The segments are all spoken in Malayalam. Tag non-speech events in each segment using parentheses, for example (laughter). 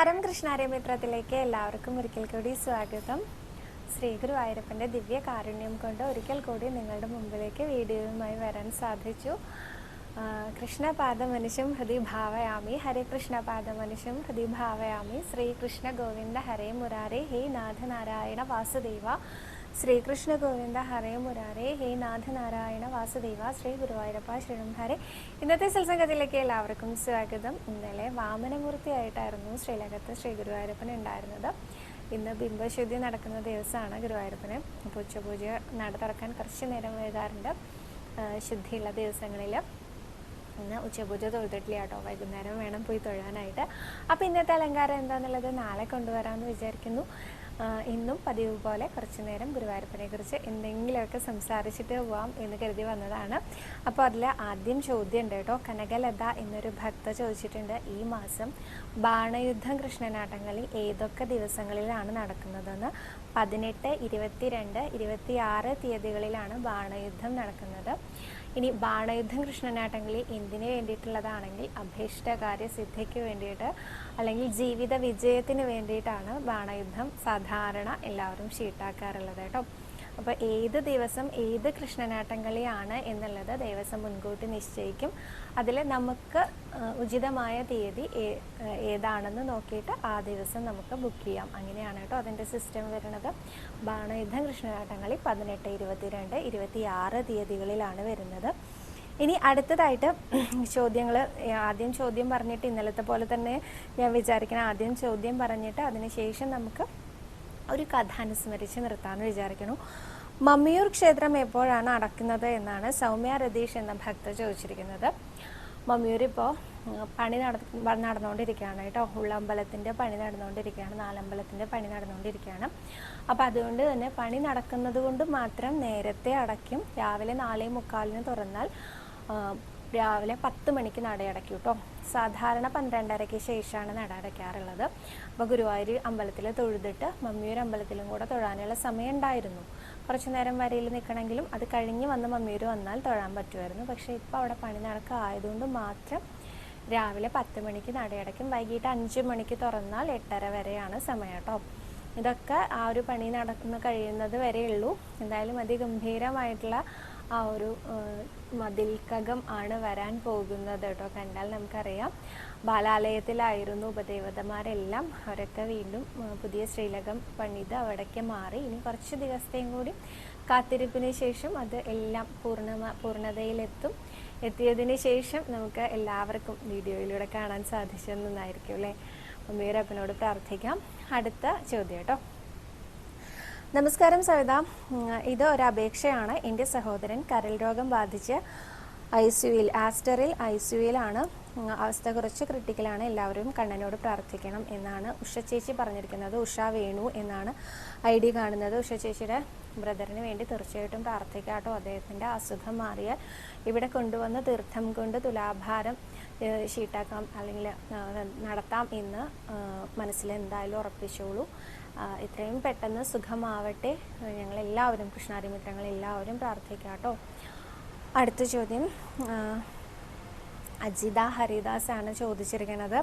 നമസ്കാരം. കൃഷ്ണാരമിത്രത്തിലേക്ക് എല്ലാവർക്കും ഒരിക്കൽ കൂടി സ്വാഗതം. ശ്രീ ഗുരുവായൂരപ്പന്റെ ദിവ്യ കാരുണ്യം കൊണ്ട് ഒരിക്കൽ കൂടി നിങ്ങളുടെ മുമ്പിലേക്ക് വീഡിയോയുമായി വരാൻ സാധിച്ചു. കൃഷ്ണപാദ മനുഷ്യം ഹൃദി ഭാവയാമി. ഹരേ കൃഷ്ണപാദമനുഷ്യം ഹൃദി ഭാവയാമി. ശ്രീകൃഷ്ണ ഗോവിന്ദ ഹരേ മുരാരേ. ഹേ നാഥനാരായണ വാസുദേവ. ശ്രീകൃഷ്ണ ഗോവിന്ദ ഹരേ മുരാരേ ഹേ നാഥനാരായണ വാസുദേവ ശ്രീ ഗുരുവായൂരപ്പ ശ്രീണം ഇന്നത്തെ സത്സംഗത്തിലേക്ക് എല്ലാവർക്കും സ്വാഗതം. ഇന്നലെ വാമനമൂർത്തിയായിട്ടായിരുന്നു ശ്രീലകത്ത് ശ്രീ ഗുരുവായൂരപ്പൻ ഉണ്ടായിരുന്നത്. ഇന്ന് ബിംബശുദ്ധി നടക്കുന്ന ദിവസമാണ് ഗുരുവായൂരപ്പന്. അപ്പോൾ ഉച്ചപൂജ നട തുറക്കാൻ കുറച്ച് നേരം വൈകാറുണ്ട്. ശുദ്ധിയുള്ള ദിവസങ്ങളിൽ ഇന്ന് ഉച്ചപൂജ തൊഴുതിട്ടില്ല കേട്ടോ വൈകുന്നേരം വേണം പോയി തൊഴാനായിട്ട്. അപ്പോൾ ഇന്നത്തെ അലങ്കാരം എന്താണെന്നുള്ളത് നാളെ കൊണ്ടുവരാമെന്ന് വിചാരിക്കുന്നു. ഇന്നും പതിവ് പോലെ കുറച്ച് നേരം ഗുരുവായൂരപ്പനെ കുറിച്ച് എന്തെങ്കിലുമൊക്കെ സംസാരിച്ചിട്ട് പോവാം എന്ന് കരുതി വന്നതാണ്. അപ്പോൾ അതിൽ ആദ്യം ചോദ്യം ഉണ്ട് കേട്ടോ. കനകലത എന്നൊരു ഭക്ത ചോദിച്ചിട്ടുണ്ട്. ഈ മാസം ബാണയുദ്ധം കൃഷ്ണനാട്ടങ്ങളിൽ ഏതൊക്കെ ദിവസങ്ങളിലാണ് നടക്കുന്നതെന്ന്? പതിനെട്ട് ഇരുപത്തിരണ്ട് ഇരുപത്തിയാറ് തീയതികളിലാണ് ബാണയുദ്ധം നടക്കുന്നത്. ഇനി ബാണയുദ്ധം കൃഷ്ണനാട്ടെങ്കിൽ എന്തിനു വേണ്ടിയിട്ടുള്ളതാണെങ്കിൽ അഭീഷ്ടകാര്യ സിദ്ധിക്ക് വേണ്ടിയിട്ട് അല്ലെങ്കിൽ ജീവിത വിജയത്തിന് വേണ്ടിയിട്ടാണ് ബാണയുദ്ധം സാധാരണ എല്ലാവരും ഷീട്ടാക്കാറുള്ളത് കേട്ടോ. അപ്പോൾ ഏത് ദിവസം ഏത് കൃഷ്ണനാട്ടം കളിയാണ് എന്നുള്ളത് ദേവസ്വം മുൻകൂട്ടി നിശ്ചയിക്കും. അതിൽ നമുക്ക് ഉചിതമായ തീയതി ഏതാണെന്ന് നോക്കിയിട്ട് ആ ദിവസം നമുക്ക് ബുക്ക് ചെയ്യാം. അങ്ങനെയാണ് കേട്ടോ അതിന്റെ സിസ്റ്റം വരുന്നത്. ബാണയുദ്ധം കൃഷ്ണനാട്ടങ്ങളി പതിനെട്ട് ഇരുപത്തിരണ്ട് ഇരുപത്തിയാറ് തീയതികളിലാണ് വരുന്നത്. ഇനി അടുത്തതായിട്ട് ചോദ്യങ്ങൾ ആദ്യം ചോദ്യം പറഞ്ഞിട്ട് ഇന്നലത്തെ പോലെ തന്നെ ഞാൻ വിചാരിക്കണം ആദ്യം ചോദ്യം പറഞ്ഞിട്ട് അതിനുശേഷം നമുക്ക് ഒരു കഥ അനുസ്മരിച്ച് നിർത്താമെന്ന് വിചാരിക്കുന്നു. മമ്മിയൂർ ക്ഷേത്രം എപ്പോഴാണ് അടക്കുന്നത് എന്നാണ് സൗമ്യ രതീഷ് എന്ന ഭക്ത ചോദിച്ചിരിക്കുന്നത്. മമ്മിയൂർ ഇപ്പോൾ പണി നട നടന്നുകൊണ്ടിരിക്കുകയാണ് കേട്ടോ. ഉള്ളമ്പലത്തിന്റെ പണി നടന്നുകൊണ്ടിരിക്കുകയാണ് നാലമ്പലത്തിന്റെ പണി നടന്നുകൊണ്ടിരിക്കുകയാണ്. അപ്പോൾ അതുകൊണ്ട് തന്നെ പണി നടക്കുന്നത് കൊണ്ട് മാത്രം നേരത്തെ അടയ്ക്കും. രാവിലെ നാലേ മുക്കാലിന് തുറന്നാൽ രാവിലെ പത്ത് മണിക്ക് നട അടയ്ക്കും കേട്ടോ. സാധാരണ പന്ത്രണ്ടരയ്ക്ക് ശേഷമാണ് നട അടയ്ക്കാറുള്ളത്. അപ്പോൾ ഗുരുവായൂർ അമ്പലത്തിൽ തൊഴുതിട്ട് മമ്മിയൂർ അമ്പലത്തിലും കൂടെ തൊഴാനുള്ള സമയം ഉണ്ടായിരുന്നു കുറച്ച് നേരം വരയിൽ നിൽക്കണമെങ്കിലും അത് കഴിഞ്ഞ് വന്ന് മമ്മിയൂർ വന്നാൽ തൊഴാൻ പറ്റുമായിരുന്നു. പക്ഷേ ഇപ്പോൾ അവിടെ പണി നടക്കായതുകൊണ്ട് മാത്രം രാവിലെ പത്ത് മണിക്ക് നടയടയ്ക്കും വൈകിട്ട് അഞ്ച് മണിക്ക് തുറന്നാൽ എട്ടര വരെയാണ് സമയം കേട്ടോ. ഇതൊക്കെ ആ ഒരു പണി നടക്കുന്ന കഴിയുന്നത് വരെയുള്ളൂ. എന്തായാലും അതിഗംഭീരമായിട്ടുള്ള ആ ഒരു മതിൽക്കകം ആണ് വരാൻ പോകുന്നത് കേട്ടോ. കണ്ടാൽ നമുക്കറിയാം. ബാലാലയത്തിലായിരുന്നു ഉപദേവതമാരെല്ലാം. അവരൊക്കെ വീണ്ടും പുതിയ ശ്രീലകം പണിത് അവിടേക്ക് മാറി. ഇനി കുറച്ച് ദിവസത്തെയും കൂടി കാത്തിരിപ്പിന് ശേഷം അത് എല്ലാം പൂർണ പൂർണതയിലെത്തും. എത്തിയതിന് ശേഷം നമുക്ക് എല്ലാവർക്കും വീഡിയോയിലൂടെ കാണാൻ സാധിച്ചെന്നായിരിക്കും അല്ലേ? അമ്മയുടെ അപ്പനോട് പ്രാർത്ഥിക്കാം. അടുത്ത ചോദ്യം കേട്ടോ. നമസ്കാരം സവിത. ഇത് ഒരു അപേക്ഷയാണ്. എന്റെ സഹോദരൻ കരൽ രോഗം ബാധിച്ച് ഐ സിയുയിൽ ആസ്റ്ററിൽ ഐ സിയുയിലാണ് അവസ്ഥ കുറച്ച് ക്രിട്ടിക്കലാണ് എല്ലാവരും കണ്ണനോട് പ്രാർത്ഥിക്കണം എന്നാണ് ഉഷ ചേച്ചി പറഞ്ഞിരിക്കുന്നത്. ഉഷ വേണു എന്നാണ് ഐ ഡി കാണുന്നത്. ഉഷ ചേച്ചിയുടെ ബ്രദറിന് വേണ്ടി തീർച്ചയായിട്ടും പ്രാർത്ഥിക്കാട്ടോ. അദ്ദേഹത്തിന്റെ അസുഖം മാറിയാൽ ഇവിടെ കൊണ്ടുവന്ന് തീർത്ഥം കൊണ്ട് തുലാഭാരം ഷീട്ടാക്കാം അല്ലെങ്കിൽ നടത്താം എന്ന് മനസ്സിൽ എന്തായാലും ഉറപ്പിച്ചോളൂ. ആ, എത്രയും പെട്ടെന്ന് സുഖമാവട്ടെ. ഞങ്ങളെല്ലാവരും കൃഷ്ണാരിമിത്രങ്ങൾ എല്ലാവരും പ്രാർത്ഥിക്കാം കേട്ടോ അടുത്ത ചോദ്യം അജിത ഹരിദാസ് ആണ് ചോദിച്ചിരിക്കുന്നത്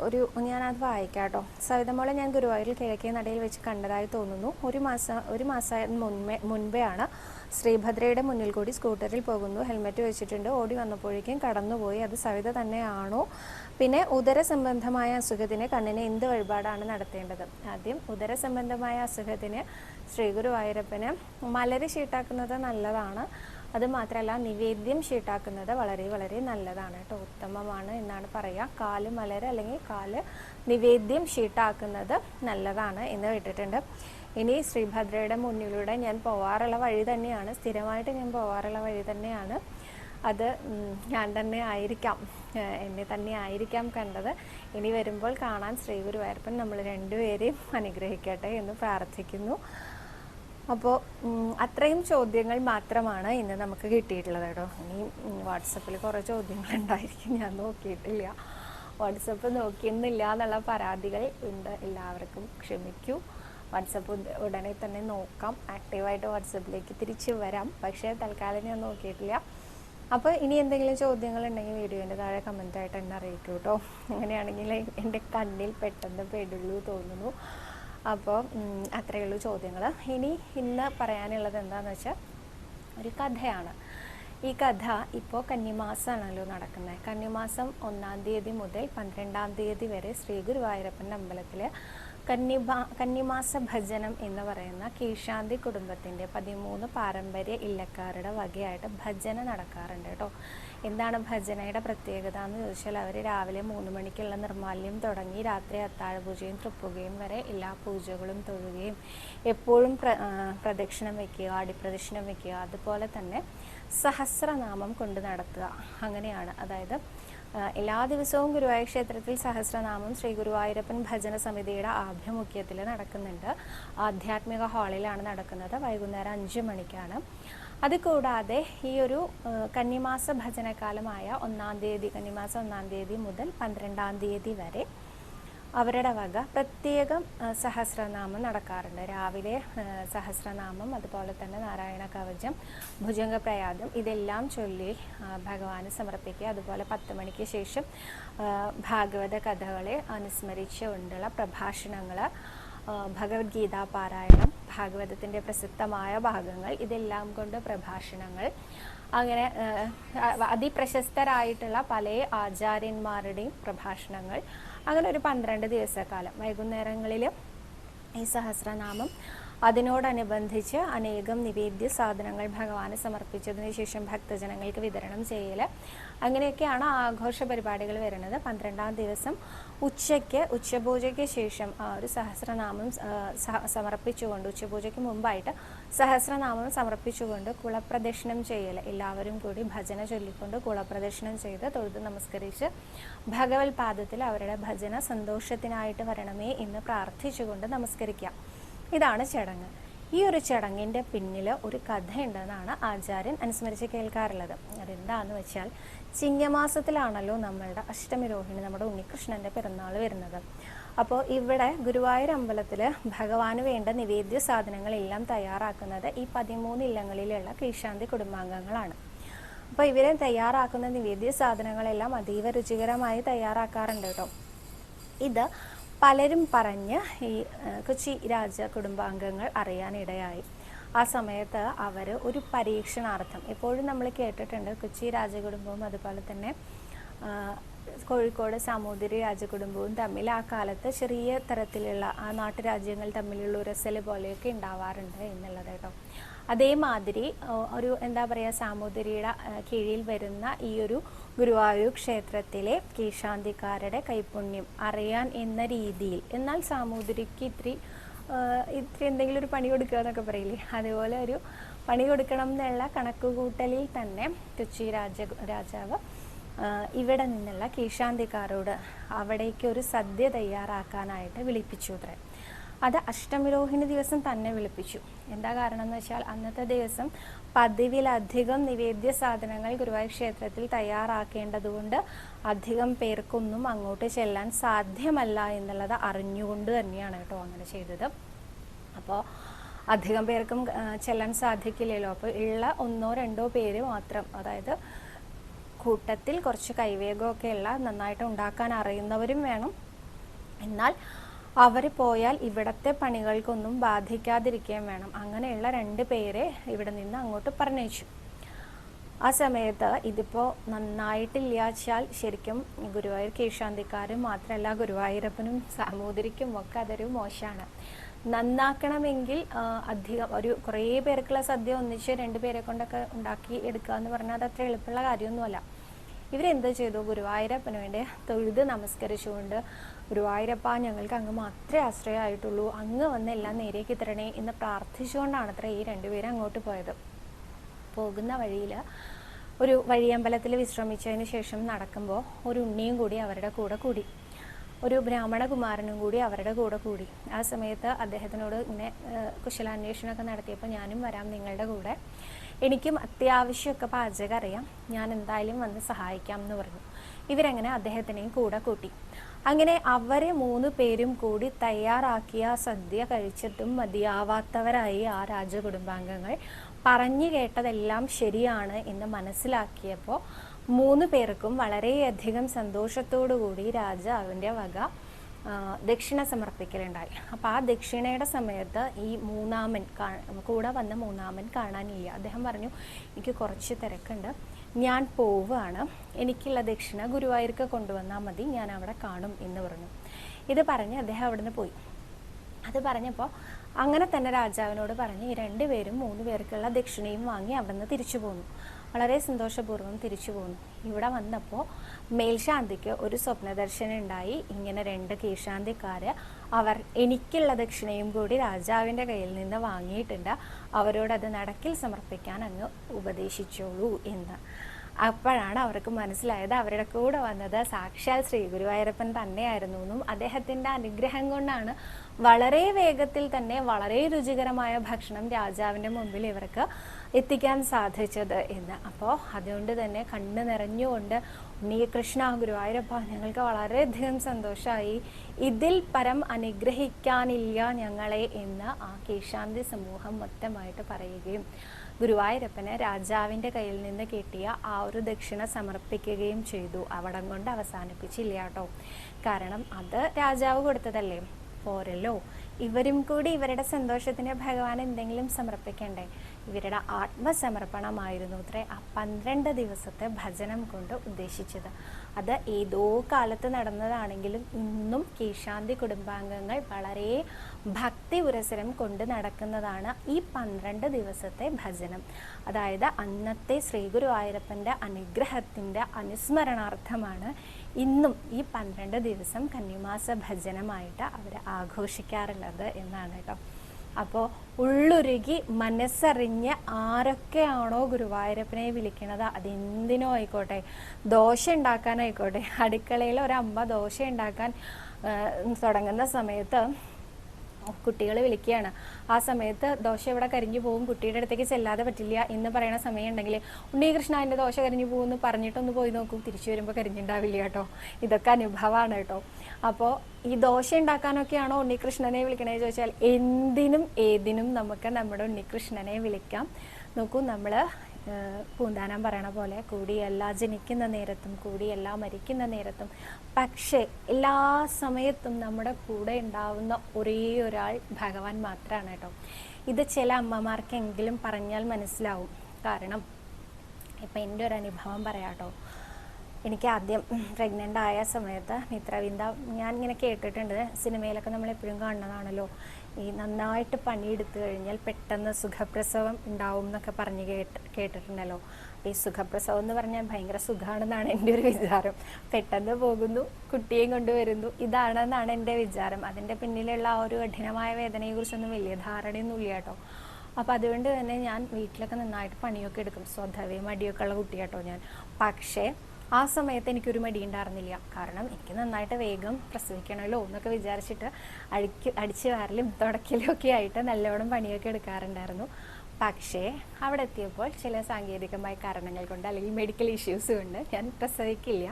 ഒരു ഞാനത് വായിക്കാം കേട്ടോ സവിതമോളെ ഞാൻ ഗുരുവായൂരിൽ കിഴക്കേ നടയിൽ വെച്ച് കണ്ടതായി തോന്നുന്നു. ഒരു മാസം ഒരു മാസം മുൻപേ മുൻപെയാണ് ശ്രീഭദ്രയുടെ മുന്നിൽ കൂടി സ്കൂട്ടറിൽ പോകുന്നു. ഹെൽമെറ്റ് വെച്ചിട്ടുണ്ട്. ഓടി വന്നപ്പോഴേക്കും കടന്നുപോയി. അത് സവിത തന്നെയാണോ? പിന്നെ ഉദര സംബന്ധമായ അസുഖത്തിന് കണ്ണിന് എന്ത് വഴിപാടാണ് നടത്തേണ്ടത്? ആദ്യം ഉദര സംബന്ധമായ അസുഖത്തിന് ശ്രീ ഗുരുവായൂരപ്പന് മലര് ഷീട്ടാക്കുന്നത് നല്ലതാണ്. അത് മാത്രമല്ല നിവേദ്യം ഷീട്ടാക്കുന്നത് വളരെ വളരെ നല്ലതാണ് കേട്ടോ. ഉത്തമമാണ് എന്നാണ് പറയുക കാൽ മലര് അല്ലെങ്കിൽ കാൽ നിവേദ്യം ഷീട്ടാക്കുന്നത് നല്ലതാണ് എന്ന് കേട്ടിട്ടുണ്ട്. ഇനി ശ്രീഭദ്രയുടെ മുന്നിലൂടെ ഞാൻ പോവാറുള്ള വഴി തന്നെയാണ്. സ്ഥിരമായിട്ട് ഞാൻ പോവാറുള്ള വഴി തന്നെയാണ്. അത് ഞാൻ തന്നെ ആയിരിക്കാം. എന്നെ തന്നെ ആയിരിക്കാം കണ്ടത്. ഇനി വരുമ്പോൾ കാണാൻ ശ്രീ ഗുരുവായൂരപ്പൻ നമ്മൾ രണ്ടുപേരെയും അനുഗ്രഹിക്കട്ടെ എന്ന് പ്രാർത്ഥിക്കുന്നു. അപ്പോൾ അത്രയും ചോദ്യങ്ങൾ മാത്രമാണ് ഇന്ന് നമുക്ക് കിട്ടിയിട്ടുള്ളത് കേട്ടോ. ഇനി വാട്സപ്പിൽ കുറേ ചോദ്യങ്ങൾ ഉണ്ടായിരിക്കും ഞാൻ നോക്കിയിട്ടില്ല. വാട്സപ്പ് നോക്കിയെന്നില്ല എന്നുള്ള പരാതികൾ ഉണ്ട്. എല്ലാവർക്കും ക്ഷമിക്കൂ. വാട്സപ്പ് ഉടനെ തന്നെ നോക്കാം. ആക്റ്റീവായിട്ട് വാട്സപ്പിലേക്ക് തിരിച്ചു വരാം. പക്ഷേ തൽക്കാലം ഞാൻ നോക്കിയിട്ടില്ല. അപ്പോൾ ഇനി എന്തെങ്കിലും ചോദ്യങ്ങൾ ഉണ്ടെങ്കിൽ വീഡിയോന്റെ താഴെ കമന്റ് ആയിട്ട് എന്നെ അറിയിക്കൂ കേട്ടോ അങ്ങനെയാണെങ്കിൽ എന്റെ കണ്ണിൽ പെട്ടെന്ന് പെടുള്ളൂ തോന്നുന്നു. അപ്പോൾ അത്രയേ ഉള്ളൂ ചോദ്യങ്ങൾ ഇനി ഇന്ന് പറയാനുള്ളത് എന്താണെന്ന് വെച്ചാൽ ഒരു കഥയാണ്. ഈ കഥ ഇപ്പോൾ കന്നിമാസമാണല്ലോ നടക്കുന്നത് കന്നിമാസം ഒന്നാം തീയതി മുതൽ പന്ത്രണ്ടാം തീയതി വരെ ശ്രീ ഗുരുവായൂരപ്പന്റെ അമ്പലത്തിൽ കന്നിമാ കന്നിമാസ ഭജനം എന്ന് പറയുന്ന കീഴ്ശാന്തി കുടുംബത്തിന്റെ പതിമൂന്ന് പാരമ്പര്യ ഇല്ലക്കാരുടെ വകയായിട്ട് ഭജന നടക്കാറുണ്ട് കേട്ടോ. എന്താണ് ഭജനയുടെ പ്രത്യേകത എന്ന് ചോദിച്ചാൽ അവർ രാവിലെ മൂന്ന് മണിക്കുള്ള നിർമാല്യം തുടങ്ങി രാത്രി അത്താഴ പൂജയും തൃപ്പുകയും വരെ എല്ലാ പൂജകളും തൊഴുകയും എപ്പോഴും പ്ര പ്രദക്ഷിണം വയ്ക്കുക അടിപ്രദക്ഷിണം വയ്ക്കുക അതുപോലെ തന്നെ സഹസ്രനാമം കൊണ്ട് നടത്തുക. അങ്ങനെയാണ്. അതായത് എല്ലാ ദിവസവും ഗുരുവായൂർ ക്ഷേത്രത്തിൽ സഹസ്രനാമം ശ്രീ ഗുരുവായൂരപ്പൻ ഭജന സമിതിയുടെ ആഭിമുഖ്യത്തിൽ നടക്കുന്നുണ്ട്. ആധ്യാത്മിക ഹാളിലാണ് നടക്കുന്നത്. വൈകുന്നേരം അഞ്ച് മണിക്കാണ്. അതുകൂടാതെ ഈ ഒരു കന്നിമാസ ഭജനകാലമായ ഒന്നാം തീയതി കന്നിമാസം ഒന്നാം തീയതി മുതൽ പന്ത്രണ്ടാം തീയതി വരെ അവരുടെ വക പ്രത്യേകം സഹസ്രനാമം നടക്കാറുണ്ട്. രാവിലെ സഹസ്രനാമം അതുപോലെ തന്നെ നാരായണ കവചം ഭുജംഗ പ്രയാതം ഇതെല്ലാം ചൊല്ലി ഭഗവാനെ സമർപ്പിക്കുക. അതുപോലെ പത്ത് മണിക്ക് ശേഷം ഭാഗവത കഥകളെ അനുസ്മരിച്ചുകൊണ്ടുള്ള പ്രഭാഷണങ്ങൾ ഭഗവത്ഗീത പാരായണം ഭാഗവതത്തിന്റെ പ്രസിദ്ധമായ ഭാഗങ്ങൾ ഇതെല്ലാം കൊണ്ട് പ്രഭാഷണങ്ങൾ. അങ്ങനെ അതിപ്രശസ്തരായിട്ടുള്ള പല ആചാര്യന്മാരുടെയും പ്രഭാഷണങ്ങൾ. അങ്ങനെ ഒരു പന്ത്രണ്ട് ദിവസക്കാലം. വൈകുന്നേരങ്ങളിൽ ഈ സഹസ്രനാമം അതിനോടനുബന്ധിച്ച് അനേകം നിവേദ്യ സാധനങ്ങൾ ഭഗവാന് സമർപ്പിച്ചതിന് ശേഷം ഭക്തജനങ്ങൾക്ക് വിതരണം ചെയ്യൽ അങ്ങനെയൊക്കെയാണ് ആഘോഷ പരിപാടികൾ വരുന്നത്. പന്ത്രണ്ടാം ദിവസം ഉച്ചയ്ക്ക് ഉച്ചപൂജയ്ക്ക് ശേഷം ഒരു സഹസ്രനാമം സമർപ്പിച്ചുകൊണ്ട് ഉച്ചപൂജയ്ക്ക് മുമ്പായിട്ട് സഹസ്രനാമം സമർപ്പിച്ചുകൊണ്ട് കുളപ്രദക്ഷിണം ചെയ്യൽ. എല്ലാവരും കൂടി ഭജന ചൊല്ലിക്കൊണ്ട് കുളപ്രദക്ഷിണം ചെയ്ത് തൊഴുത് നമസ്കരിച്ച് ഭഗവത് പാദത്തിൽ അവരുടെ ഭജന സന്തോഷത്തിനായിട്ട് വരണമേ എന്ന് പ്രാർത്ഥിച്ചുകൊണ്ട് നമസ്കരിക്കാം. ഇതാണ് ചടങ്ങ്. ഈ ഒരു ചടങ്ങിന്റെ പിന്നിൽ ഒരു കഥയുണ്ടെന്നാണ് ആചാര്യൻ അനുസ്മരിച്ച് കേൾക്കാറുള്ളത്. അതെന്താന്ന് വെച്ചാൽ ചിങ്ങമാസത്തിലാണല്ലോ നമ്മളുടെ അഷ്ടമി രോഹിണി നമ്മുടെ ഉണ്ണികൃഷ്ണന്റെ പിറന്നാൾ വരുന്നത്. അപ്പോൾ ഇവിടെ ഗുരുവായൂർ അമ്പലത്തിൽ ഭഗവാന് വേണ്ട നിവേദ്യ സാധനങ്ങളെല്ലാം തയ്യാറാക്കുന്നത് ഈ പതിമൂന്ന് ഇല്ലങ്ങളിലുള്ള കീഴ്ശാന്തി കുടുംബാംഗങ്ങളാണ്. അപ്പോൾ ഇവരെ തയ്യാറാക്കുന്ന നിവേദ്യ സാധനങ്ങളെല്ലാം അതീവ രുചികരമായി തയ്യാറാക്കാറുണ്ട് കേട്ടോ. ഇത് പലരും പറഞ്ഞ് ഈ കൊച്ചി രാജ കുടുംബാംഗങ്ങൾ അറിയാനിടയായി. ആ സമയത്ത് അവർ ഒരു പരീക്ഷണാർത്ഥം എപ്പോഴും നമ്മൾ കേട്ടിട്ടുണ്ട് കൊച്ചി രാജകുടുംബവും അതുപോലെ തന്നെ കോഴിക്കോട് സാമൂതിരി രാജകുടുംബവും തമ്മിൽ ആ കാലത്ത് ചെറിയ തരത്തിലുള്ള ആ നാട്ടുരാജ്യങ്ങൾ തമ്മിലുള്ള ഉരസൽ പോലെയൊക്കെ ഉണ്ടാവാറുണ്ട് എന്നുള്ളത് കേട്ടോ. അതേമാതിരി ഒരു എന്താ പറയുക സാമൂതിരിയുടെ കീഴിൽ വരുന്ന ഈ ഒരു ഗുരുവായൂർ ക്ഷേത്രത്തിലെ കീശാന്തിക്കാരുടെ കൈപുണ്യം അറിയാൻ എന്ന രീതിയിൽ എന്നാൽ സാമൂതിരിക്ക് ഇത്തിരി ഇത്തിരി എന്തെങ്കിലും ഒരു പണി കൊടുക്കുക എന്നൊക്കെ പറയില്ലേ? അതുപോലെ ഒരു പണി കൊടുക്കണം എന്നുള്ള കണക്കുകൂട്ടലിൽ തന്നെ കൊച്ചി രാജ രാജാവ് ഇവിടെ നിന്നുള്ള കീശാന്തിക്കാരോട് അവിടേക്ക് ഒരു സദ്യ തയ്യാറാക്കാനായിട്ട് വിളിപ്പിച്ചു അത്രേ അത് അഷ്ടമിരോഹിണി ദിവസം തന്നെ വിളിപ്പിച്ചു. എന്താ കാരണം എന്ന് വെച്ചാൽ അന്നത്തെ ദിവസം പതിവിലധികം നിവേദ്യ സാധനങ്ങൾ ഗുരുവായൂർ ക്ഷേത്രത്തിൽ തയ്യാറാക്കേണ്ടതുകൊണ്ട് അധികം പേർക്കൊന്നും അങ്ങോട്ട് ചെല്ലാൻ സാധ്യമല്ല എന്നുള്ളത് അറിഞ്ഞുകൊണ്ട് തന്നെയാണ് കേട്ടോ അങ്ങനെ ചെയ്തത്. അപ്പോൾ അധികം പേർക്കും ചെല്ലാൻ സാധിക്കില്ലല്ലോ. അപ്പോൾ ഉള്ള ഒന്നോ രണ്ടോ പേര് മാത്രം അതായത് കൂട്ടത്തിൽ കുറച്ച് കൈവേഗമൊക്കെ ഉള്ള നന്നായിട്ട് ഉണ്ടാക്കാൻ അറിയുന്നവരും വേണം. എന്നാൽ അവർ പോയാൽ ഇവിടത്തെ പണികൾക്കൊന്നും ബാധിക്കാതിരിക്കുകയും വേണം. അങ്ങനെയുള്ള രണ്ട് പേരെ ഇവിടെ നിന്ന് അങ്ങോട്ട് പറഞ്ഞയച്ചു. ആ സമയത്ത് ഇതിപ്പോൾ നന്നായിട്ടില്ലാച്ചാൽ ശരിക്കും ഗുരുവായൂർ കീഴ്ശാന്തിക്കാരും മാത്രമല്ല ഗുരുവായൂരപ്പനും സാമൂതിരിക്കും ഒക്കെ അതൊരു മോശമാണ്. നന്നാക്കണമെങ്കിൽ അധികം ഒരു കുറേ പേർക്കുള്ള സദ്യ ഒന്നിച്ച് രണ്ട് പേരെ കൊണ്ടൊക്കെ ഉണ്ടാക്കി എടുക്കുക എന്ന് പറഞ്ഞാൽ അത് അത്ര എളുപ്പമുള്ള കാര്യമൊന്നുമല്ല. ഇവരെന്ത് ചെയ്തു? ഗുരുവായൂരപ്പന് വേണ്ടി തൊഴുത് നമസ്കരിച്ചുകൊണ്ട് ഗുരുവായൂരപ്പ ഞങ്ങൾക്ക് അങ്ങ് മാത്രമേ ആശ്രയമായിട്ടുള്ളൂ. അങ്ങ് വന്ന് എല്ലാം നേരേക്ക് തരണേ എന്ന് പ്രാർത്ഥിച്ചുകൊണ്ടാണ് അത്ര ഈ രണ്ടുപേരും അങ്ങോട്ട് പോയത്. പോകുന്ന വഴിയിൽ ഒരു വഴിയമ്പലത്തിൽ വിശ്രമിച്ചതിന് ശേഷം നടക്കുമ്പോൾ ഒരു ഉണ്ണിയും കൂടി അവരുടെ കൂടെ കൂടി. ഒരു ബ്രാഹ്മണ കുമാരനും കൂടി അവരുടെ കൂടെ കൂടി. ആ സമയത്ത് അദ്ദേഹത്തിനോട് ഇങ്ങനെ കുശലാന്വേഷണമൊക്കെ നടത്തിയപ്പോൾ ഞാനും വരാം നിങ്ങളുടെ കൂടെ. എനിക്കും അത്യാവശ്യമൊക്കെ പാചകം അറിയാം ഞാൻ എന്തായാലും വന്ന് സഹായിക്കാം എന്ന് പറഞ്ഞു. ഇവരങ്ങനെ അദ്ദേഹത്തിനെയും കൂടെ കൂട്ടി. അങ്ങനെ അവരെ മൂന്ന് പേരും കൂടി തയ്യാറാക്കിയ സദ്യ കഴിച്ചിട്ടും മതിയാവാത്തവരായി ആ രാജകുടുംബാംഗങ്ങൾ പറഞ്ഞു കേട്ടതെല്ലാം ശരിയാണ് എന്ന് മനസ്സിലാക്കിയപ്പോൾ മൂന്ന് പേർക്കും വളരെയധികം സന്തോഷത്തോടു കൂടി രാജാവിന്റെ വക ദക്ഷിണ സമർപ്പിക്കലുണ്ടായി. അപ്പോൾ ആ ദക്ഷിണയുടെ സമയത്ത് ഈ മൂന്നാമൻ കൂടെ വന്ന മൂന്നാമൻ കാണാനില്ല. അദ്ദേഹം പറഞ്ഞു എനിക്ക് കുറച്ച് തിരക്കുണ്ട്. ഞാൻ പോവുകയാണ്. എനിക്കുള്ള ദക്ഷിണ ഗുരുവായൂർക്ക് കൊണ്ടുവന്നാൽ മതി. ഞാൻ അവിടെ കാണും എന്ന് പറഞ്ഞു. ഇത് പറഞ്ഞ് അദ്ദേഹം അവിടുന്ന് പോയി. അത് പറഞ്ഞപ്പോൾ അങ്ങനെ തന്നെ രാജാവിനോട് പറഞ്ഞ് ഈ രണ്ടുപേരും മൂന്ന് പേർക്കുള്ള ദക്ഷിണയും വാങ്ങി അവിടുന്ന് തിരിച്ചു പോന്നു. വളരെ സന്തോഷപൂർവം തിരിച്ചു പോന്നു. ഇവിടെ വന്നപ്പോൾ മേൽശാന്തിക്ക് ഒരു സ്വപ്നദർശനം ഉണ്ടായി ഇങ്ങനെ രണ്ട് കീഴ്ശാന്തിക്കാർ അവർ എനിക്കുള്ള ദക്ഷിണയും കൂടി രാജാവിന്റെ കയ്യിൽ നിന്ന് വാങ്ങിയിട്ടുണ്ട്. അവരോടത് നടക്കിൽ സമർപ്പിക്കാൻ അങ്ങ് ഉപദേശിച്ചോളൂ എന്ന്. അപ്പോഴാണ് അവർക്ക് മനസ്സിലായത് അവരുടെ കൂടെ വന്നത് സാക്ഷാൽ ശ്രീ ഗുരുവായൂരപ്പൻ തന്നെയായിരുന്നു എന്നും അദ്ദേഹത്തിന്റെ അനുഗ്രഹം കൊണ്ടാണ് വളരെ വേഗത്തിൽ തന്നെ വളരെ രുചികരമായ ഭക്ഷണം രാജാവിന്റെ മുമ്പിൽ ഇവർക്ക് എത്തിക്കാൻ സാധിച്ചത് എന്ന്. അപ്പോൾ അതുകൊണ്ട് തന്നെ കണ്ണു നിറഞ്ഞുകൊണ്ട് ഉണ്ണി കൃഷ്ണ ഗുരുവായൂരപ്പ ഞങ്ങൾക്ക് വളരെയധികം സന്തോഷമായി. ഇതിൽ പരം അനുഗ്രഹിക്കാനില്ല ഞങ്ങളെ എന്ന് ആ കേശാന്തി സമൂഹം മൊത്തമായിട്ട് പറയുകയും ഗുരുവായൂരപ്പന് രാജാവിന്റെ കയ്യിൽ നിന്ന് കിട്ടിയ ആ ഒരു ദക്ഷിണ സമർപ്പിക്കുകയും ചെയ്തു. അവിടം കൊണ്ട് അവസാനിപ്പിച്ചില്ല കേട്ടോ. കാരണം അത് രാജാവ് കൊടുത്തതല്ലേ? പോരല്ലോ. ഇവരും കൂടി ഇവരുടെ സന്തോഷത്തിന് ഭഗവാൻ എന്തെങ്കിലും സമർപ്പിക്കണ്ടേ? ഇവരുടെ ആത്മസമർപ്പണമായിരുന്നു അത്രേ ആ പന്ത്രണ്ട് ദിവസത്തെ ഭജനം കൊണ്ട് ഉദ്ദേശിച്ചത്. അത് ഏതോ കാലത്ത് നടന്നതാണെങ്കിലും ഇന്നും കീശാന്തി കുടുംബാംഗങ്ങൾ വളരെ ഭക്തി പുരസരം കൊണ്ട് നടക്കുന്നതാണ് ഈ പന്ത്രണ്ട് ദിവസത്തെ ഭജനം. അതായത് അന്നത്തെ ശ്രീ ഗുരുവായൂരപ്പന്റെ അനുഗ്രഹത്തിന്റെ അനുസ്മരണാർത്ഥമാണ് ഇന്നും ഈ പന്ത്രണ്ട് ദിവസം കന്നിമാസ ഭജനമായിട്ട് അവർ ആഘോഷിക്കാറുള്ളത് എന്നാണ് കേട്ടോ. അപ്പോൾ ഉള്ളുരുകി മനസ്സറിഞ്ഞ് ആരൊക്കെയാണോ ഗുരുവായൂരപ്പനെ വിളിക്കണത്? അതെന്തിനോ ആയിക്കോട്ടെ. ദോശ ഉണ്ടാക്കാനായിക്കോട്ടെ അടുക്കളയിൽ ഒരമ്മ ദോശ ഉണ്ടാക്കാൻ തുടങ്ങുന്ന സമയത്ത് കുട്ടികൾ വിളിക്കുകയാണ്. ആ സമയത്ത് ദോശ ഇവിടെ കരിഞ്ഞു പോകും. കുട്ടിയുടെ അടുത്തേക്ക് ചെല്ലാതെ പറ്റില്ല എന്ന് പറയുന്ന സമയം ഉണ്ടെങ്കിൽ ഉണ്ണികൃഷ്ണ എന്റെ ദോശ കരിഞ്ഞു പോകുമെന്ന് പറഞ്ഞിട്ടൊന്ന് പോയി നോക്കും. തിരിച്ചു വരുമ്പോൾ കരിഞ്ഞുണ്ടാവില്ല കേട്ടോ. ഇതൊക്കെ അനുഭവമാണ് കേട്ടോ. അപ്പോൾ ഈ ദോശ ഉണ്ടാക്കാനൊക്കെയാണോ ഉണ്ണികൃഷ്ണനെ വിളിക്കണേ ചോദിച്ചാൽ എന്തിനും ഏതിനും നമുക്ക് നമ്മുടെ ഉണ്ണികൃഷ്ണനെ വിളിക്കാം. നോക്കൂ നമ്മൾ പൂന്താനം പറയണ പോലെ കൂടിയല്ല ജനിക്കുന്ന നേരത്തും കൂടിയല്ല മരിക്കുന്ന നേരത്തും. പക്ഷേ എല്ലാ സമയത്തും നമ്മുടെ കൂടെ ഉണ്ടാവുന്ന ഒരേ ഒരാൾ ഭഗവാൻ മാത്രമാണ് കേട്ടോ. ഇത് ചില അമ്മമാർക്കെങ്കിലും പറഞ്ഞാൽ മനസ്സിലാവും. കാരണം ഇപ്പം എന്റെ ഒരു അനുഭവം പറയാം കേട്ടോ. എനിക്ക് ആദ്യം പ്രഗ്നന്റ് ആയ സമയത്ത് മിത്രവിന്ദ ഞാൻ ഇങ്ങനെ കേട്ടിട്ടുണ്ട്. സിനിമയിലൊക്കെ നമ്മൾ എപ്പോഴും കാണുന്നതാണല്ലോ. ഈ നന്നായിട്ട് പണിയെടുത്തു കഴിഞ്ഞാൽ പെട്ടെന്ന് സുഖപ്രസവം ഉണ്ടാവും എന്നൊക്കെ പറഞ്ഞ് കേട്ട് കേട്ടിട്ടുണ്ടല്ലോ. ഈ സുഖപ്രസവം എന്ന് പറഞ്ഞാൽ ഭയങ്കര സുഖമാണെന്നാണ് എന്റെ ഒരു വിചാരം. പെട്ടെന്ന് പോകുന്നു കുട്ടിയെയും കൊണ്ടുവരുന്നു. ഇതാണെന്നാണ് എന്റെ വിചാരം. അതിന്റെ പിന്നിലുള്ള ആ ഒരു കഠിനമായ വേദനയെക്കുറിച്ചൊന്നും വലിയ ധാരണയൊന്നുമില്ല കേട്ടോ. അപ്പോൾ അതുകൊണ്ട് തന്നെ ഞാൻ വീട്ടിലൊക്കെ നന്നായിട്ട് പണിയൊക്കെ എടുക്കും. സ്വതവേ മടിയൊക്കെ ഉള്ള കുട്ടിയാട്ടോ ഞാൻ. പക്ഷേ ആ സമയത്ത് എനിക്കൊരു മടി ഉണ്ടായിരുന്നില്ല കാരണം എനിക്ക് നന്നായിട്ട് വേഗം പ്രസവിക്കണമല്ലോ എന്നൊക്കെ വിചാരിച്ചിട്ട് അടിക്ക് അടിച്ചു വാരലും തുടക്കലും ഒക്കെ ആയിട്ട് നല്ലോണം പണിയൊക്കെ എടുക്കാറുണ്ടായിരുന്നു. പക്ഷേ അവിടെ എത്തിയപ്പോൾ ചില സാങ്കേതികമായ കാരണങ്ങൾ കൊണ്ട് അല്ലെങ്കിൽ മെഡിക്കൽ ഇഷ്യൂസ് കൊണ്ട് ഞാൻ പ്രസവിക്കില്ല.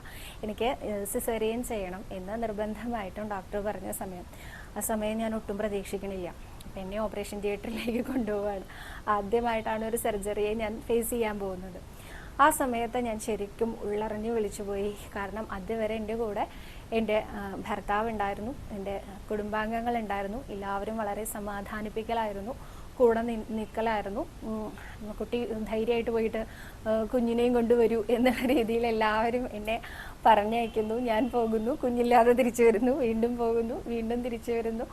എനിക്ക് സിസേറിയൻ ചെയ്യണം എന്ന് നിർബന്ധമായിട്ടും ഡോക്ടർ പറഞ്ഞ സമയം. ആ സമയം ഞാൻ ഒട്ടും പ്രതീക്ഷിക്കണില്ല. അപ്പം എന്നെ ഓപ്പറേഷൻ തിയേറ്ററിലേക്ക് കൊണ്ടുപോവാണ്. ആദ്യമായിട്ടാണ് ഒരു സർജറിയെ ഞാൻ ഫേസ് ചെയ്യാൻ പോകുന്നത്. ആ സമയത്ത് ഞാൻ ശരിക്കും ഉള്ളറിഞ്ഞ് വിളിച്ചുപോയി കാരണം അതുവരെ എന്റെ കൂടെ എന്റെ ഭർത്താവ് ഉണ്ടായിരുന്നു. എന്റെ കുടുംബാംഗങ്ങൾ ഉണ്ടായിരുന്നു. എല്ലാവരും വളരെ സമാധാനിപ്പിക്കലായിരുന്നു. കൂടെ നിൽക്കലായിരുന്നു കുട്ടി ധൈര്യമായിട്ട് പോയിട്ട് കുഞ്ഞിനെയും കൊണ്ടുവരൂ എന്നുള്ള രീതിയിൽ എല്ലാവരും എന്നെ പറഞ്ഞയക്കുന്നു. ഞാൻ പോകുന്നു. കുഞ്ഞില്ലാതെ തിരിച്ചു വരുന്നു. വീണ്ടും പോകുന്നു. വീണ്ടും തിരിച്ചു വരുന്നു.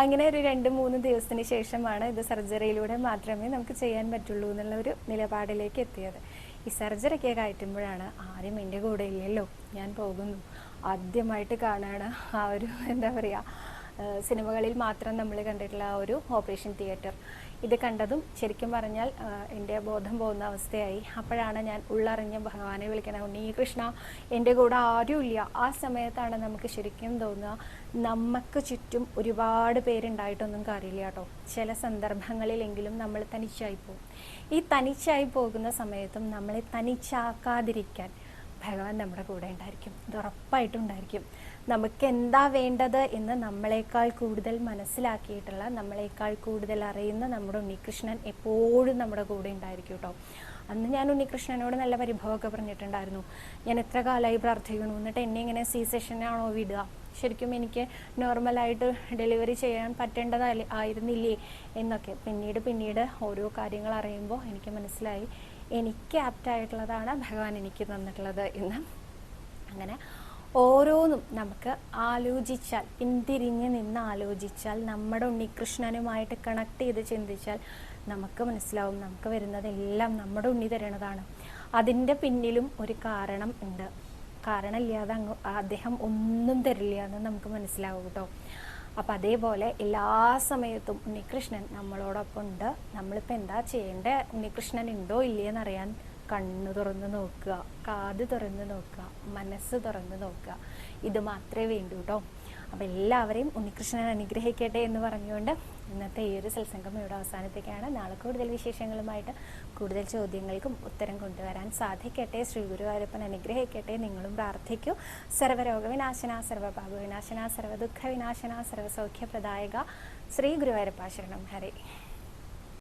അങ്ങനെ ഒരു രണ്ട് മൂന്ന് ദിവസത്തിന് ശേഷമാണ് ഇത് സർജറിയിലൂടെ മാത്രമേ നമുക്ക് ചെയ്യാൻ പറ്റുള്ളൂ എന്നുള്ള ഒരു നിലപാടിലേക്ക് എത്തിയത്. ഈ സർജറിയൊക്കെ കയറ്റുമ്പോഴാണ് ആരും എന്റെ കൂടെ ഇല്ലല്ലോ ഞാൻ പോകുന്നു. ആദ്യമായിട്ട് കാണാണ് ആ ഒരു (laughs) എന്താ പറയുക സിനിമകളിൽ മാത്രം നമ്മൾ കണ്ടിട്ടുള്ള ആ ഒരു ഓപ്പറേഷൻ തിയേറ്റർ. ഇത് കണ്ടതും ശരിക്കും പറഞ്ഞാൽ എന്റെ ബോധം പോകുന്ന അവസ്ഥയായി. അപ്പോഴാണ് ഞാൻ ഉള്ളറിഞ്ഞ ഭഗവാനെ വിളിക്കണ ഉണ്ണി കൃഷ്ണ എന്റെ കൂടെ ആരുമില്ല. ആ സമയത്താണ് നമുക്ക് ശരിക്കും തോന്നുക നമുക്ക് ചുറ്റും ഒരുപാട് പേരുണ്ടായിട്ടൊന്നും കാര്യമില്ല കേട്ടോ. ചില സന്ദർഭങ്ങളിലെങ്കിലും നമ്മൾ തനിച്ചായി പോകും. ഈ തനിച്ചായി പോകുന്ന സമയത്തും നമ്മളെ തനിച്ചാക്കാതിരിക്കാൻ ഭഗവാൻ നമ്മുടെ കൂടെ ഉണ്ടായിരിക്കും. ഇത് ഉറപ്പായിട്ടും ഉണ്ടായിരിക്കും. നമുക്ക് എന്താ വേണ്ടത് എന്ന് നമ്മളെക്കാൾ കൂടുതൽ മനസ്സിലാക്കിയിട്ടുള്ള നമ്മളെക്കാൾ കൂടുതൽ അറിയുന്ന നമ്മുടെ ഉണ്ണികൃഷ്ണൻ എപ്പോഴും നമ്മുടെ കൂടെ ഉണ്ടായിരിക്കും കേട്ടോ. അന്ന് ഞാൻ ഉണ്ണികൃഷ്ണനോട് നല്ല പരിഭവമൊക്കെ പറഞ്ഞിട്ടുണ്ടായിരുന്നു. ഞാൻ എത്ര കാലമായി പ്രാർത്ഥിക്കണു? എന്നിട്ട് എന്നെ ഇങ്ങനെ സി സെഷനാണോ വിടുക? ശരിക്കും എനിക്ക് നോർമലായിട്ട് ഡെലിവറി ചെയ്യാൻ പറ്റേണ്ടതല്ല ആയിരുന്നില്ലേ എന്നൊക്കെ. പിന്നീട് പിന്നീട് ഓരോ കാര്യങ്ങൾ അറിയുമ്പോൾ എനിക്ക് മനസ്സിലായി എനിക്ക് ആപ്റ്റായിട്ടുള്ളതാണ് ഭഗവാൻ എനിക്ക് തന്നിട്ടുള്ളത് എന്ന്. അങ്ങനെ ഓരോന്നും നമുക്ക് ആലോചിച്ചാൽ പിന്തിരിഞ്ഞ് നിന്ന് ആലോചിച്ചാൽ നമ്മുടെ ഉണ്ണികൃഷ്ണനുമായിട്ട് കണക്ട് ചെയ്ത് ചിന്തിച്ചാൽ നമുക്ക് മനസ്സിലാവും നമുക്ക് വരുന്നതെല്ലാം നമ്മുടെ ഉണ്ണി തരണതാണ് അതിന്റെ പിന്നിലും ഒരു കാരണം ഉണ്ട്. കാരണമില്ലാതെ അങ്ങ് അദ്ദേഹം ഒന്നും തരില്ല എന്ന് നമുക്ക് മനസ്സിലാവും കേട്ടോ. അപ്പം അതേപോലെ എല്ലാ സമയത്തും ഉണ്ണികൃഷ്ണൻ നമ്മളോടൊപ്പം ഉണ്ട്. നമ്മളിപ്പോൾ എന്താ ചെയ്യേണ്ടത് ഉണ്ണികൃഷ്ണൻ ഉണ്ടോ ഇല്ലയെന്ന് അറിയാൻ കണ്ണു തുറന്ന് നോക്കുക കാത് തുറന്ന് നോക്കുക മനസ്സ് തുറന്ന് നോക്കുക. ഇത് മാത്രമേ വേണ്ടൂ കേട്ടോ. അപ്പം എല്ലാവരെയും ഉണ്ണികൃഷ്ണൻ അനുഗ്രഹിക്കട്ടെ എന്ന് പറഞ്ഞുകൊണ്ട് ഇന്നത്തെ ഈ ഒരു സത്സംഗം ഇവിടെ അവസാനത്തേക്കാണ് നാളെ കൂടുതൽ വിശേഷങ്ങളുമായിട്ട് കൂടുതൽ ചോദ്യങ്ങൾക്കും ഉത്തരം കൊണ്ടുവരാൻ സാധിക്കട്ടെ. ശ്രീ ഗുരുവായൂരപ്പൻ അനുഗ്രഹിക്കട്ടെ. നിങ്ങളും പ്രാർത്ഥിക്കൂ. സർവരോഗവിനാശന സർവപാപവിനാശന വിനാശന സർവസൗഖ്യപ്രദായക ശ്രീ ഗുരുവായൂരപ്പാശരണം ഹരേ.